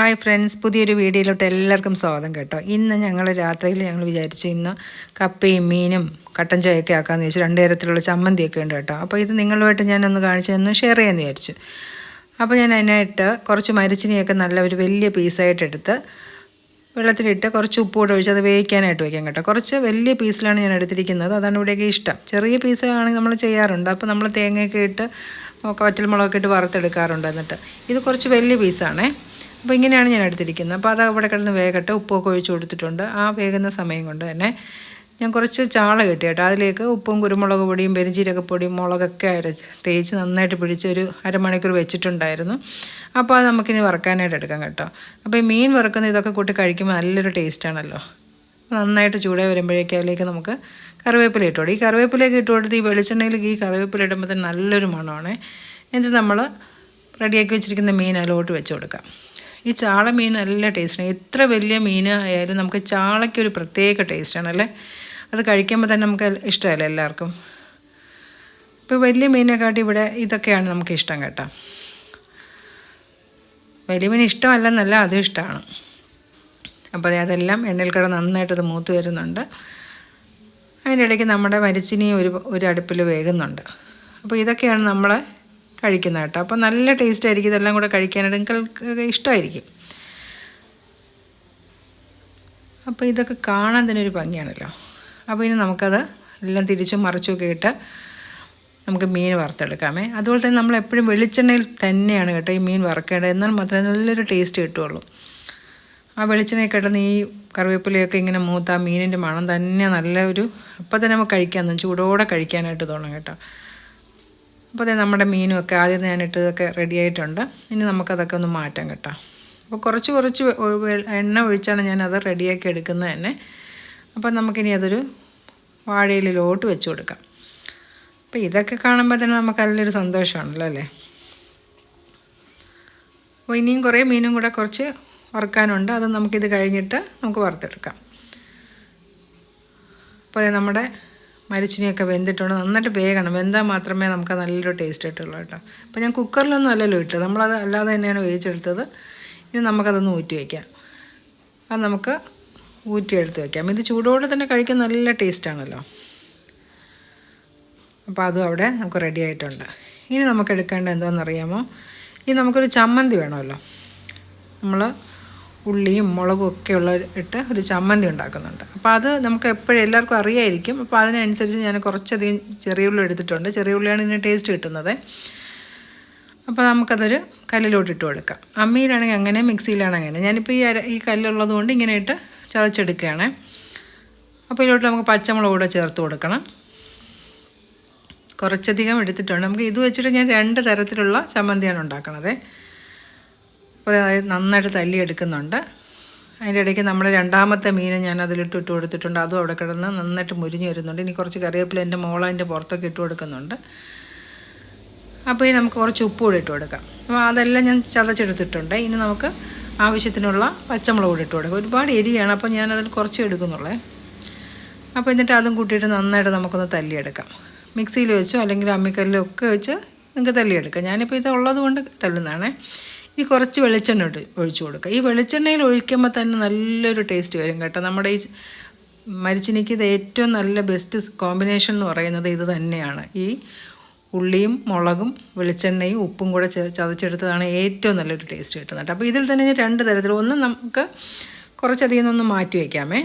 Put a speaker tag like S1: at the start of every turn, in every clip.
S1: Hi friends പുതിയൊരു വീഡിയോയിലോട്ട് എല്ലാവർക്കും സ്വാഗതം കേട്ടോ. ഇന്ന് ഞങ്ങൾ രാത്രിയിൽ ഞങ്ങൾ വിചാരിച്ചു ഇന്ന് കപ്പയും മീനും കട്ടൻ ചായയൊക്കെ ആക്കാമെന്ന് ചോദിച്ചു രണ്ട് തരത്തിലുള്ള ചമ്മന്തിയൊക്കെ ഉണ്ട് കേട്ടോ. അപ്പോൾ ഇത് നിങ്ങളുമായിട്ട് ഞാനൊന്ന് കാണിച്ചു തന്നു ഷെയർ ചെയ്യാമെന്ന് വിചാരിച്ചു. അപ്പോൾ ഞാൻ അതിനായിട്ട് കുറച്ച് മരിച്ചിനിയൊക്കെ നല്ല ഒരു വലിയ പീസായിട്ട് എടുത്ത് വെള്ളത്തിലിട്ട് കുറച്ച് ഉപ്പ് കൂടെ ഒഴിച്ച് അത് വേവിക്കാനായിട്ട് വയ്ക്കാം കേട്ടോ. കുറച്ച് വലിയ പീസിലാണ് ഞാൻ എടുത്തിരിക്കുന്നത്. അതാണ് ഇവിടെയൊക്കെ ഇഷ്ടം. ചെറിയ പീസാണെങ്കിൽ നമ്മൾ ചെയ്യാറുണ്ട്. അപ്പോൾ നമ്മൾ തേങ്ങയൊക്കെ ഇട്ട് വറ്റൽ മുളകൊക്കെ ഇട്ട് വറുത്തെടുക്കാറുണ്ട് എന്നിട്ട്. ഇത് കുറച്ച് വലിയ പീസാണേ. അപ്പോൾ ഇങ്ങനെയാണ് ഞാൻ എടുത്തിരിക്കുന്നത്. അപ്പോൾ അത് അവിടെ കിടന്ന് വേഗട്ടെ ഉപ്പൊക്കെ ഒഴിച്ച് കൊടുത്തിട്ടുണ്ട്. ആ വേകുന്ന സമയം കൊണ്ട് തന്നെ ഞാൻ കുറച്ച് ചാള കിട്ടി കേട്ടോ. അതിലേക്ക് ഉപ്പും കുരുമുളക് പൊടിയും പെരിഞ്ചീരകപ്പൊടിയും മുളകൊക്കെ അരച്ച് തേച്ച് നന്നായിട്ട് പിടിച്ച് ഒരു അരമണിക്കൂർ വെച്ചിട്ടുണ്ടായിരുന്നു. അപ്പോൾ അത് നമുക്കിനി വറക്കാനായിട്ട് എടുക്കാം കേട്ടോ. അപ്പോൾ ഈ മീൻ വറുക്കുന്ന ഇതൊക്കെ കൂട്ടി കഴിക്കുമ്പോൾ നല്ലൊരു ടേസ്റ്റാണല്ലോ നന്നായിട്ട് ചൂടായി വരുമ്പോഴേക്കും അതിലേക്ക് നമുക്ക് കറിവേപ്പില ഇട്ടോടി ഈ കറിവേപ്പിലേക്ക് ഇട്ട് കൊടുത്ത് ഈ വെളിച്ചെണ്ണയിൽ ഈ കറിവേപ്പില ഇടുമ്പോൾ തന്നെ നല്ലൊരു മണമാണ്. എന്നിട്ട് നമ്മൾ റെഡിയാക്കി വെച്ചിരിക്കുന്ന മീൻ അതിലോട്ട് വെച്ച് കൊടുക്കാം. ഈ ചാള മീൻ നല്ല ടേസ്റ്റാണ് എത്ര വലിയ മീൻ ആയാലും നമുക്ക് ചാളയ്ക്കൊരു പ്രത്യേക ടേസ്റ്റാണല്ലേ അത് കഴിക്കുമ്പോൾ തന്നെ നമുക്ക് ഇഷ്ടമല്ലേ എല്ലാവർക്കും? ഇപ്പോൾ വലിയ മീനെക്കാട്ടി ഇവിടെ ഇതൊക്കെയാണ് നമുക്ക് ഇഷ്ടം കേട്ടോ. വലിയ മീൻ ഇഷ്ടമല്ലെന്നല്ല അതും ഇഷ്ടമാണ്. അപ്പോൾ അതെല്ലാം എണ്ണയിൽ കട നന്നായിട്ടത് മൂത്ത് വരുന്നുണ്ട്. അതിന്റെ ഇടയ്ക്ക് നമ്മുടെ മരിച്ചിനി ഒരു ഒരു അടുപ്പിൽ വേകുന്നുണ്ട്. അപ്പോൾ ഇതൊക്കെയാണ് നമ്മളെ കഴിക്കുന്നത് കേട്ടോ. അപ്പോൾ നല്ല ടേസ്റ്റ് ആയിരിക്കും ഇതെല്ലാം കൂടെ കഴിക്കാനായിട്ട്. നിങ്ങൾക്ക് ഇഷ്ടമായിരിക്കും. അപ്പോൾ ഇതൊക്കെ കാണാൻ തന്നെ ഒരു ഭംഗിയാണല്ലോ. അപ്പോൾ ഇനി നമുക്കത് എല്ലാം തിരിച്ചും മറിച്ചുമൊക്കെ ഇട്ട് നമുക്ക് മീൻ വറുത്തെടുക്കാമേ. അതുപോലെ തന്നെ നമ്മൾ എപ്പോഴും വെളിച്ചെണ്ണയിൽ തന്നെയാണ് കേട്ടോ ഈ മീൻ വറുക്കേണ്ടത്. എന്നാൽ മാത്രമേ നല്ലൊരു ടേസ്റ്റ് കിട്ടുള്ളൂ ആ വെളിച്ചെണ്ണയിൽ കിടന്ന് ഈ കറിവേപ്പിലയൊക്കെ ഇങ്ങനെ മൂത്ത ആ മീനിന്റെ മണം തന്നെ നല്ലൊരു അപ്പോൾ തന്നെ നമുക്ക് കഴിക്കാൻ ചൂടോടെ കഴിക്കാനായിട്ട് തോന്നും കേട്ടോ. അപ്പോൾ തന്നെ നമ്മുടെ മീനും ഒക്കെ ആദ്യം ഞാനിട്ടതൊക്കെ റെഡി ആയിട്ടുണ്ട്. ഇനി നമുക്കതൊക്കെ ഒന്ന് മാറ്റാം കേട്ടോ. അപ്പോൾ കുറച്ച് കുറച്ച് എണ്ണ ഒഴിച്ചാണ് ഞാനത് റെഡിയാക്കി എടുക്കുന്നത് തന്നെ. അപ്പോൾ നമുക്കിനി അതൊരു വാഴയിലോട്ട് വെച്ച് കൊടുക്കാം. അപ്പോൾ ഇതൊക്കെ കാണുമ്പോൾ തന്നെ നമുക്ക് നല്ലൊരു സന്തോഷമാണല്ലോ അല്ലേ? അപ്പോൾ ഇനിയും കുറേ മീനും കൂടെ കുറച്ച് വറുക്കാനുണ്ട്. അത് നമുക്കിത് കഴിഞ്ഞിട്ട് നമുക്ക് വറുത്തെടുക്കാം. അപ്പോൾ നമ്മുടെ മരിച്ചിനിയൊക്കെ വെന്തിട്ടുണ്ട്. നന്നായിട്ട് വേഗണം വെന്താൽ മാത്രമേ നമുക്ക് നല്ലൊരു ടേസ്റ്റ് കിട്ടുള്ളൂ കേട്ടോ. അപ്പോൾ ഞാൻ കുക്കറിലൊന്നും അല്ലല്ലോ ഇട്ടത്. നമ്മളത് അല്ലാതെ തന്നെയാണ് വേവിച്ചെടുത്തത്. ഇനി നമുക്കതൊന്ന് ഊറ്റി വയ്ക്കാം അത് നമുക്ക് ഊറ്റിയെടുത്ത് വയ്ക്കാം ഇത് ചൂടോടെ തന്നെ കഴിക്കാൻ നല്ല ടേസ്റ്റാണല്ലോ അപ്പോൾ അതും അവിടെ നമുക്ക് റെഡി ആയിട്ടുണ്ട്. ഇനി നമുക്ക് എടുക്കേണ്ട എന്താണെന്നറിയാമോ? ഇനി നമുക്കൊരു ചമ്മന്തി വേണമല്ലോ. നമ്മൾ ഉള്ളിയും മുളകും ഒക്കെ ഉള്ള ഇട്ട് ഒരു ചമ്മന്തി ഉണ്ടാക്കുന്നുണ്ട്. അപ്പോൾ അത് നമുക്ക് എപ്പോഴും എല്ലാവർക്കും അറിയായിരിക്കും. അപ്പോൾ അതിനനുസരിച്ച് ഞാൻ കുറച്ചധികം ചെറിയ ഉള്ളി എടുത്തിട്ടുണ്ട്. ചെറിയ ഉള്ളിയാണ് ഇതിന് ടേസ്റ്റ് കിട്ടുന്നത്. അപ്പോൾ നമുക്കതൊരു കല്ലിലോട്ട് ഇട്ട് കൊടുക്കാം. അമ്മിയിലാണെങ്കിൽ അങ്ങനെ മിക്സിയിലാണെങ്കിൽ അങ്ങനെ. ഞാനിപ്പോൾ ഈ ഈ കല്ലുള്ളത് കൊണ്ട് ഇങ്ങനെ ഇട്ട് ചതച്ചെടുക്കുകയാണ്. അപ്പോൾ ഇതിലോട്ട് നമുക്ക് പച്ചമുളക് കൂടെ ചേർത്ത് കൊടുക്കണം. കുറച്ചധികം എടുത്തിട്ടുണ്ട്. നമുക്ക് ഇത് വെച്ചിട്ട് ഞാൻ രണ്ട് തരത്തിലുള്ള ചമ്മന്തിയാണ് ഉണ്ടാക്കണത്. അപ്പോൾ നന്നായിട്ട് തല്ലിയെടുക്കുന്നുണ്ട്. അതിന്റെ ഇടയ്ക്ക് നമ്മുടെ രണ്ടാമത്തെ മീൻ ഞാൻ അതിലിട്ട് ഇട്ട് കൊടുത്തിട്ടുണ്ട്. അതും അവിടെ കിടന്ന് നന്നായിട്ട് മുരിഞ്ഞു വരുന്നുണ്ട്. ഇനി കുറച്ച് കറിവേപ്പില എന്റെ മോള അതിന്റെ പുറത്തൊക്കെ ഇട്ട് കൊടുക്കുന്നുണ്ട്. അപ്പോൾ ഇനി നമുക്ക് കുറച്ച് ഉപ്പ് കൂടി ഇട്ട് കൊടുക്കാം. അപ്പോൾ അതെല്ലാം ഞാൻ ചതച്ചെടുത്തിട്ടുണ്ട്. ഇനി നമുക്ക് ആവശ്യത്തിനുള്ള പച്ചമുളക് കൂടി ഇട്ട് കൊടുക്കുക. ഒരുപാട് എരിയാണ്. അപ്പോൾ ഞാനതിൽ കുറച്ച് എടുക്കുന്നുള്ളേ. അപ്പോൾ എന്നിട്ട് അതും കൂട്ടിയിട്ട് നന്നായിട്ട് നമുക്കൊന്ന് തല്ലിയെടുക്കാം. മിക്സിയിൽ വെച്ചോ അല്ലെങ്കിൽ അമ്മിക്കല്ലിലോ ഒക്കെ വെച്ച് നിങ്ങൾക്ക് തല്ലിയെടുക്കാം. ഞാനിപ്പോൾ ഇത് ഉള്ളത് കൊണ്ട് തല്ലുന്നതാണേ. ഇനി കുറച്ച് വെളിച്ചെണ്ണ ഇട്ട് ഒഴിച്ചു കൊടുക്കുക. ഈ വെളിച്ചെണ്ണയിൽ ഒഴിക്കുമ്പോൾ തന്നെ നല്ലൊരു ടേസ്റ്റ് വരും കേട്ടോ. നമ്മുടെ ഈ മരിച്ചിനിക്ക് ഇത് ഏറ്റവും നല്ല ബെസ്റ്റ് കോമ്പിനേഷൻ എന്ന് പറയുന്നത് ഇത് തന്നെയാണ്. ഈ ഉള്ളിയും മുളകും വെളിച്ചെണ്ണയും ഉപ്പും കൂടെ ചതച്ചെടുത്തതാണ് ഏറ്റവും നല്ലൊരു ടേസ്റ്റ് കിട്ടുന്നത്. അപ്പോൾ ഇതിൽ തന്നെ രണ്ട് തരത്തിൽ ഒന്ന് നമുക്ക് കുറച്ചധികം ഒന്ന് മാറ്റി വയ്ക്കാമേ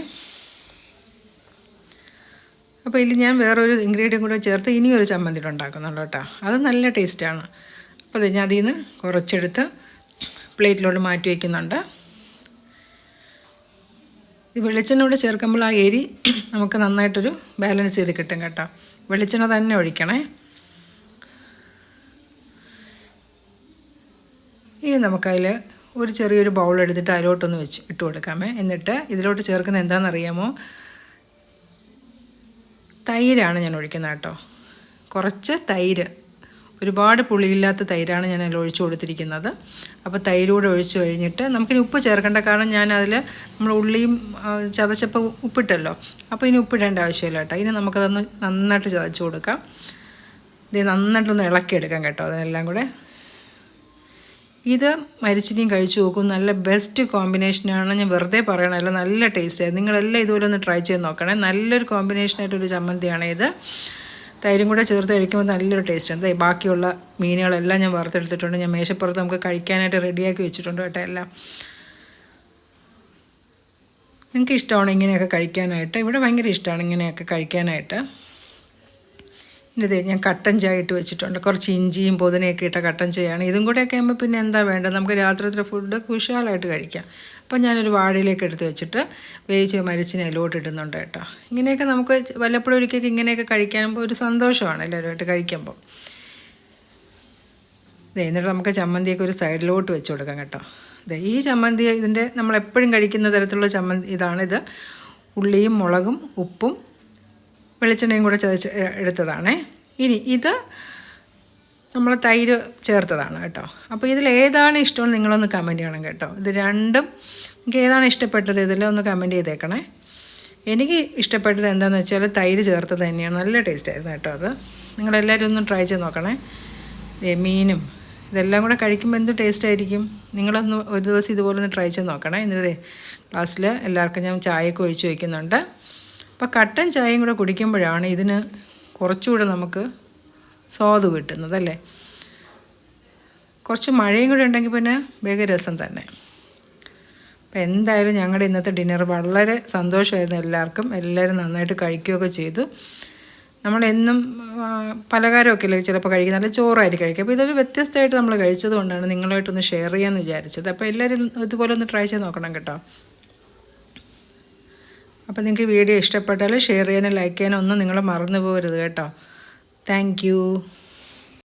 S1: അപ്പോൾ ഇതിൽ ഞാൻ വേറൊരു ഇൻഗ്രീഡിയൻ കൂടെ ചേർത്ത് ഇനിയൊരു ചമ്മന്തി ഉണ്ടാക്കുന്നുണ്ട് കേട്ടോ. അത് നല്ല ടേസ്റ്റാണ് അപ്പോൾ അത് ഞാൻ അതിൽ നിന്ന് കുറച്ചെടുത്ത് പ്ലേറ്റിലോട്ട് മാറ്റി വയ്ക്കുന്നുണ്ട് ഈ വെളിച്ചെണ്ണ കൂടെ ചേർക്കുമ്പോൾ ആ എരി നമുക്ക് നന്നായിട്ടൊരു ബാലൻസ് ചെയ്ത് കിട്ടും കേട്ടോ. വെളിച്ചെണ്ണ തന്നെ ഒഴിക്കണേ. ഇനി നമുക്കതിൽ ഒരു ചെറിയൊരു ബൗൾ എടുത്തിട്ട് അതിലോട്ടൊന്ന് വെച്ച് ഇട്ട് കൊടുക്കാമേ. എന്നിട്ട് ഇതിലോട്ട് ചേർക്കുന്ന എന്താണെന്നറിയാമോ? തൈരാണ് ഞാൻ ഒഴിക്കുന്നത് കേട്ടോ. കുറച്ച് തൈര്. ഒരുപാട് പുളിയില്ലാത്ത തൈരാണ് ഞാൻ അതിൽ ഒഴിച്ചു കൊടുത്തിരിക്കുന്നത്. അപ്പോൾ തൈരൂടെ ഒഴിച്ച് കഴിഞ്ഞിട്ട് നമുക്കിനി ഉപ്പ് ചേർക്കേണ്ട. കാരണം ഞാൻ അതിൽ നമ്മൾ ഉള്ളിയും ചതച്ചപ്പോൾ ഉപ്പിട്ടല്ലോ. അപ്പോൾ ഇനി ഉപ്പിടേണ്ട ആവശ്യമില്ല കേട്ടോ. ഇനി നമുക്കതൊന്ന് നന്നായിട്ട് ചതച്ച് കൊടുക്കാം. ഇത് നന്നായിട്ടൊന്ന് ഇളക്കിയെടുക്കാം കേട്ടോ. അതെല്ലാം കൂടെ. ഇത് മരിച്ചിനിയും കഴിച്ചു നോക്കും. നല്ല ബെസ്റ്റ് കോമ്പിനേഷനാണ് ഞാൻ വെറുതെ പറയണമല്ല നല്ല ടേസ്റ്റാണ് നിങ്ങളെല്ലാം ഇതുപോലെ ഒന്ന് ട്രൈ ചെയ്ത് നോക്കണേ. നല്ലൊരു കോമ്പിനേഷനായിട്ടൊരു ചമ്മന്തിയാണ് ഇത്. തൈരും കൂടെ ചേർത്ത് കഴിക്കുമ്പോൾ നല്ലൊരു ടേസ്റ്റ് ഉണ്ട് ബാക്കിയുള്ള മീനുകളെല്ലാം ഞാൻ വറുത്തെടുത്തിട്ടുണ്ട്. ഞാൻ മേശപ്പുറത്ത് നമുക്ക് കഴിക്കാനായിട്ട് റെഡിയാക്കി വെച്ചിട്ടുണ്ട് കേട്ടോ എല്ലാം. നിങ്ങൾക്ക് ഇഷ്ടമാണ് ഇങ്ങനെയൊക്കെ കഴിക്കാനായിട്ട്? ഇവിടെ ഭയങ്കര ഇഷ്ടമാണ് ഇങ്ങനെയൊക്കെ കഴിക്കാനായിട്ട്. ഇതേ ഞാൻ കട്ടൻ ചായ ഇട്ട് വെച്ചിട്ടുണ്ട്. കുറച്ച് ഇഞ്ചിയും പുതിനയൊക്കെ ഇട്ട കട്ടൻ ചായയാണ്. ഇതും കൂടെയൊക്കെ ആകുമ്പോൾ പിന്നെ എന്താ വേണ്ടത്? നമുക്ക് രാത്രിത്തെ ഫുഡ് കുശാലായിട്ട് കഴിക്കാം. അപ്പം ഞാനൊരു വാഴയിലേക്ക് എടുത്ത് വെച്ചിട്ട് വേവിച്ച് മരിച്ചിന് അതിലോട്ട് ഇടുന്നുണ്ട് കേട്ടോ. ഇങ്ങനെയൊക്കെ നമുക്ക് വല്ലപ്പോഴും ഒരിക്കലും ഇങ്ങനെയൊക്കെ കഴിക്കാനുമ്പോൾ ഒരു സന്തോഷമാണ് എല്ലാവരുമായിട്ട് കഴിക്കുമ്പോൾ എന്നിട്ട് നമുക്ക് ചമ്മന്തിയൊക്കെ ഒരു സൈഡിലോട്ട് വെച്ച് കൊടുക്കാം കേട്ടോ. അതെ ഈ ചമ്മന്തി ഇതിന്റെ നമ്മളെപ്പോഴും കഴിക്കുന്ന തരത്തിലുള്ള ചമ്മന്തി ഇതാണിത്. ഉള്ളിയും മുളകും ഉപ്പും വെളിച്ചെണ്ണയും കൂടെ ചതച്ച് എടുത്തതാണേ. ഇനി ഇത് നമ്മൾ തൈര് ചേർത്തതാണ് കേട്ടോ. അപ്പോൾ ഇതിൽ ഏതാണ് ഇഷ്ടമെന്ന് നിങ്ങളൊന്ന് കമന്റ് ചെയ്യണം കേട്ടോ. ഇത് രണ്ടും നിങ്ങൾക്ക് ഏതാണ് ഇഷ്ടപ്പെട്ടത് ഇതിൽ ഒന്ന് കമന്റ് ചെയ്തേക്കണേ. എനിക്ക് ഇഷ്ടപ്പെട്ടത് എന്താണെന്ന് വെച്ചാൽ തൈര് ചേർത്തത് തന്നെയാണ്. നല്ല ടേസ്റ്റ് ആയിരുന്നു കേട്ടോ അത്. നിങ്ങളെല്ലാവരും ഒന്ന് ട്രൈ ചെയ്ത് നോക്കണേ. മീനും ഇതെല്ലാം കൂടെ കഴിക്കുമ്പോൾ എന്ത് ടേസ്റ്റ് ആയിരിക്കും? നിങ്ങളൊന്ന് ഒരു ദിവസം ഇതുപോലെ ഒന്ന് ട്രൈ ചെയ്ത് നോക്കണേ. എന്നിട്ട് ക്ലാസ്സിൽ എല്ലാവർക്കും ഞാൻ ചായയൊക്കെ ഒഴിച്ച് വയ്ക്കുന്നുണ്ട് അപ്പോൾ കട്ടൻ ചായയും കൂടെ കുടിക്കുമ്പോഴാണ് ഇതിന് കുറച്ചുകൂടെ നമുക്ക് സ്വാദ് കിട്ടുന്നത് അല്ലേ? കുറച്ച് മഴയും കൂടെ ഉണ്ടെങ്കിൽ പിന്നെ വേഗ രസം തന്നെ. അപ്പോൾ എന്തായാലും ഞങ്ങളുടെ ഇന്നത്തെ ഡിന്നർ വളരെ സന്തോഷമായിരുന്നു എല്ലാവർക്കും. എല്ലാവരും നന്നായിട്ട് കഴിക്കുകയൊക്കെ ചെയ്തു. നമ്മളെന്നും പലകാരമൊക്കെ അല്ലേ ചിലപ്പോൾ കഴിക്കുന്ന നല്ല ചോറായിരിക്കും കഴിക്കുക. അപ്പോൾ ഇതൊരു വ്യത്യസ്തമായിട്ട് നമ്മൾ കഴിച്ചത് കൊണ്ടാണ് നിങ്ങളുമായിട്ടൊന്ന് ഷെയർ ചെയ്യാമെന്ന് വിചാരിച്ചത്. അപ്പോൾ എല്ലാവരും ഇതുപോലെ ഒന്ന് ട്രൈ ചെയ്ത് നോക്കണം കേട്ടോ. അപ്പോൾ നിങ്ങൾക്ക് വീഡിയോ ഇഷ്ടപ്പെട്ടാൽ ഷെയർ ചെയ്യാനും ലൈക്ക് ചെയ്യാനും ഒന്നും നിങ്ങൾ മറന്നു പോകരുത് കേട്ടോ. താങ്ക്